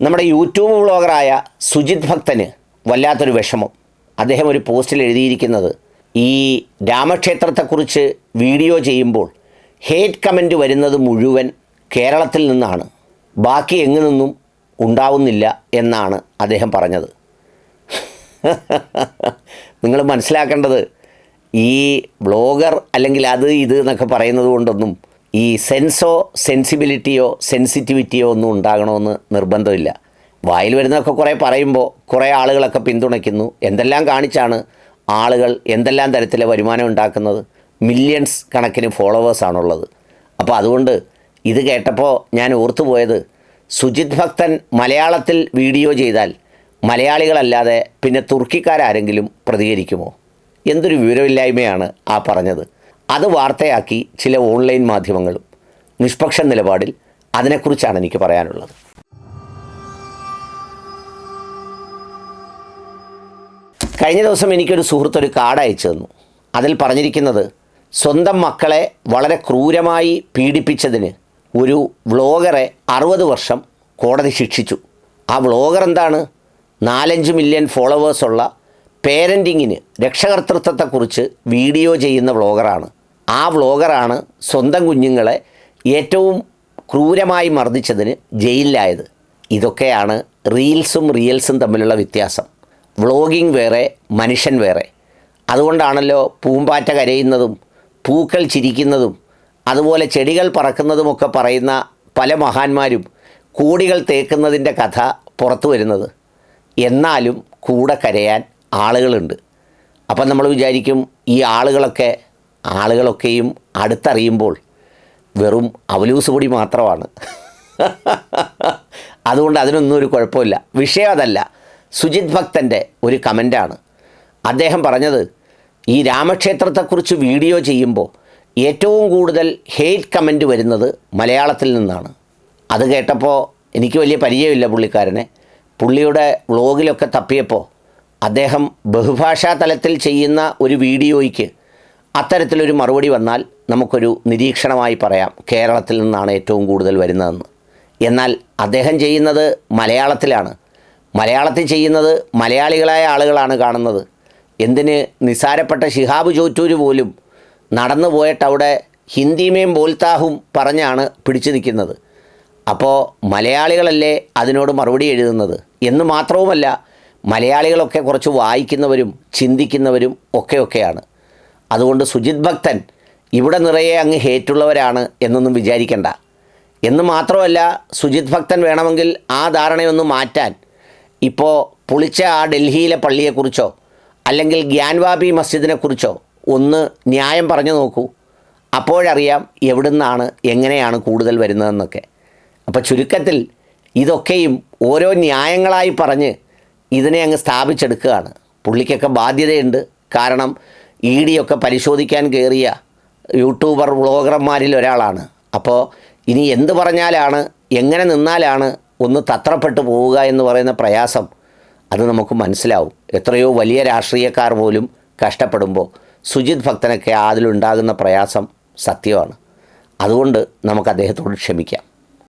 നമ്മുടെ യൂട്യൂബ് വ്ളോഗറായ സുജിത് ഭക്തന് വല്ലാത്തൊരു വിഷമം. അദ്ദേഹം ഒരു പോസ്റ്റിൽ എഴുതിയിരിക്കുന്നത് ഈ രാമക്ഷേത്രത്തെക്കുറിച്ച് വീഡിയോ ചെയ്യുമ്പോൾ ഹേറ്റ് കമന്റ് വരുന്നത് മുഴുവൻ കേരളത്തിൽ നിന്നാണ്. ബാക്കി എങ്ങു നിന്നും ഉണ്ടാവുന്നില്ല എന്നാണ് അദ്ദേഹം പറഞ്ഞത്. നിങ്ങൾ മനസ്സിലാക്കേണ്ടത് ഈ ബ്ലോഗർ അല്ലെങ്കിൽ അത് ഇത് എന്നൊക്കെ പറയുന്നത് കൊണ്ടൊന്നും ഈ സെൻസോ സെൻസിബിലിറ്റിയോ സെൻസിറ്റിവിറ്റിയോ ഒന്നും ഉണ്ടാകണമെന്ന് നിർബന്ധമില്ല. വായിൽ വരുന്നതൊക്കെ കുറേ പറയുമ്പോൾ കുറേ ആളുകളൊക്കെ പിന്തുണയ്ക്കുന്നു. എന്തെല്ലാം കാണിച്ചാണ് ആളുകൾ എന്തെല്ലാം തരത്തിലെ വരുമാനം ഉണ്ടാക്കുന്നത്? മില്യൺസ് കണക്കിന് ഫോളോവേഴ്സാണുള്ളത് അപ്പോൾ അതുകൊണ്ട് ഇത് കേട്ടപ്പോൾ ഞാൻ ഓർത്തുപോയത് സുജിത് ഭക്തൻ മലയാളത്തിൽ വീഡിയോ ചെയ്താൽ മലയാളികളല്ലാതെ പിന്നെ തുർക്കിക്കാരാരെങ്കിലും പ്രതികരിക്കുമോ? എന്തൊരു വിവരമില്ലായ്മയാണ് ആ പറഞ്ഞത്. അത് വാർത്തയാക്കി ചില ഓൺലൈൻ മാധ്യമങ്ങളും നിഷ്പക്ഷ നിലപാടിൽ അതിനെക്കുറിച്ചാണ് എനിക്ക് പറയാനുള്ളത്. കഴിഞ്ഞ ദിവസം എനിക്കൊരു സുഹൃത്ത് ഒരു കാർഡ് അയച്ചു തന്നു. അതിൽ പറഞ്ഞിരിക്കുന്നത് സ്വന്തം മക്കളെ വളരെ ക്രൂരമായി പീഡിപ്പിച്ചതിന് ഒരു വ്ളോഗറെ അറുപത് വർഷം കോടതി ശിക്ഷിച്ചു. ആ വ്ളോഗർ എന്താണ്? നാലഞ്ച് മില്യൺ ഫോളോവേഴ്സുള്ള പേരന്റിങ്ങിന് രക്ഷകർത്തൃത്വത്തെക്കുറിച്ച് വീഡിയോ ചെയ്യുന്ന വ്ളോഗറാണ്. ആ വ്ളോഗറാണ് സ്വന്തം കുഞ്ഞുങ്ങളെ ഏറ്റവും ക്രൂരമായി മർദ്ദിച്ചതിന് ജയിലിലായത്. ഇതൊക്കെയാണ് റീൽസും റിയൽസും തമ്മിലുള്ള വ്യത്യാസം. വ്ളോഗിംഗ് വേറെ മനുഷ്യൻ വേറെ. അതുകൊണ്ടാണല്ലോ പൂമ്പാറ്റ കരയുന്നതും പൂക്കൾ ചിരിക്കുന്നതും അതുപോലെ ചെടികൾ പറക്കുന്നതുമൊക്കെ പറയുന്ന പല മഹാന്മാരും കോടികൾ തേക്കുന്നതിന്റെ കഥ പുറത്തു വരുന്നത്. എന്നാലും കൂടെ കരയാൻ ആളുകളുണ്ട്. അപ്പം നമ്മൾ വിചാരിക്കും ഈ ആളുകളൊക്കെ ആളുകളൊക്കെയും അടുത്തറിയുമ്പോൾ വെറും അവലൂസ് പൊടി മാത്രമാണ്. അതുകൊണ്ട് അതിനൊന്നും ഒരു കുഴപ്പമില്ല. വിഷയം അതല്ല. സുജിത് ഭക്തന്റെ ഒരു കമന്റാണ് അദ്ദേഹം പറഞ്ഞത് ഈ രാമക്ഷേത്രത്തെക്കുറിച്ച് വീഡിയോ ചെയ്യുമ്പോൾ ഏറ്റവും കൂടുതൽ ഹെയ്റ്റ് കമന്റ് വരുന്നത് മലയാളത്തിൽ നിന്നാണ്. അത് കേട്ടപ്പോൾ എനിക്ക് വലിയ പരിചയമില്ല പുള്ളിക്കാരനെ. പുള്ളിയുടെ വ്ളോഗിലൊക്കെ തപ്പിയപ്പോൾ അദ്ദേഹം ബഹുഭാഷാ തലത്തിൽ ചെയ്യുന്ന ഒരു വീഡിയോയ്ക്ക് അത്തരത്തിലൊരു മറുപടി വന്നാൽ നമുക്കൊരു നിരീക്ഷണമായി പറയാം കേരളത്തിൽ നിന്നാണ് ഏറ്റവും കൂടുതൽ വരുന്നതെന്ന്. എന്നാൽ അദ്ദേഹം ചെയ്യുന്നത് മലയാളത്തിലാണ്. മലയാളത്തിൽ ചെയ്യുന്നത് മലയാളികളായ ആളുകളാണ് കാണുന്നത്. എന്തിന് നിസാരപ്പെട്ട ശിഹാബ് ചോറ്റൂര് പോലും നടന്നു പോയിട്ട് അവിടെ ഹിന്ദിമേം ബോൽത്താഹും പറഞ്ഞാണ് പിടിച്ചു നിൽക്കുന്നത്. അപ്പോൾ മലയാളികളല്ലേ അതിനോട് മറുപടി എഴുതുന്നത്? എന്ന് മാത്രവുമല്ല മലയാളികളൊക്കെ കുറച്ച് വായിക്കുന്നവരും ചിന്തിക്കുന്നവരും ഒക്കെ ഒക്കെയാണ് അതുകൊണ്ട് സുജിത് ഭക്തൻ ഇവിടെ നിറയെ അങ്ങ് ഹേറ്റുള്ളവരാണ് എന്നൊന്നും വിചാരിക്കണ്ട. എന്ന് മാത്രമല്ല സുജിത് ഭക്തൻ വേണമെങ്കിൽ ആ ധാരണയൊന്നും മാറ്റാൻ. ഇപ്പോൾ പുളിച്ച ആ ഡൽഹിയിലെ പള്ളിയെക്കുറിച്ചോ അല്ലെങ്കിൽ ഗ്യാൻവാബി മസ്ജിദിനെക്കുറിച്ചോ ഒന്ന് ന്യായം പറഞ്ഞു നോക്കൂ. അപ്പോഴറിയാം എവിടുന്നാണ് എങ്ങനെയാണ് കൂടുതൽ വരുന്നതെന്നൊക്കെ. അപ്പോൾ ചുരുക്കത്തിൽ ഇതൊക്കെയും ഓരോ ന്യായങ്ങളായി പറഞ്ഞ് ഇതിനെ അങ്ങ് സ്ഥാപിച്ചെടുക്കുകയാണ്. പുള്ളിക്കൊക്കെ ബാധ്യതയുണ്ട്. കാരണം ഇ ഡിയൊക്കെ പരിശോധിക്കാൻ കയറിയ യൂട്യൂബർ വ്ളോഗർമാരിൽ ഒരാളാണ്. അപ്പോൾ ഇനി എന്ത് പറഞ്ഞാലാണ് എങ്ങനെ നിന്നാലാണ് ഒന്ന് തത്രപ്പെട്ടു പോവുക എന്ന് പറയുന്ന പ്രയാസം അത് നമുക്ക് മനസ്സിലാവും. എത്രയോ വലിയ രാഷ്ട്രീയക്കാർ പോലും കഷ്ടപ്പെടുമ്പോൾ സുജിത് ഭക്തനൊക്കെ അതിലുണ്ടാകുന്ന പ്രയാസം സത്യമാണ്. അതുകൊണ്ട് നമുക്ക് അദ്ദേഹത്തോട് ക്ഷമിക്കാം.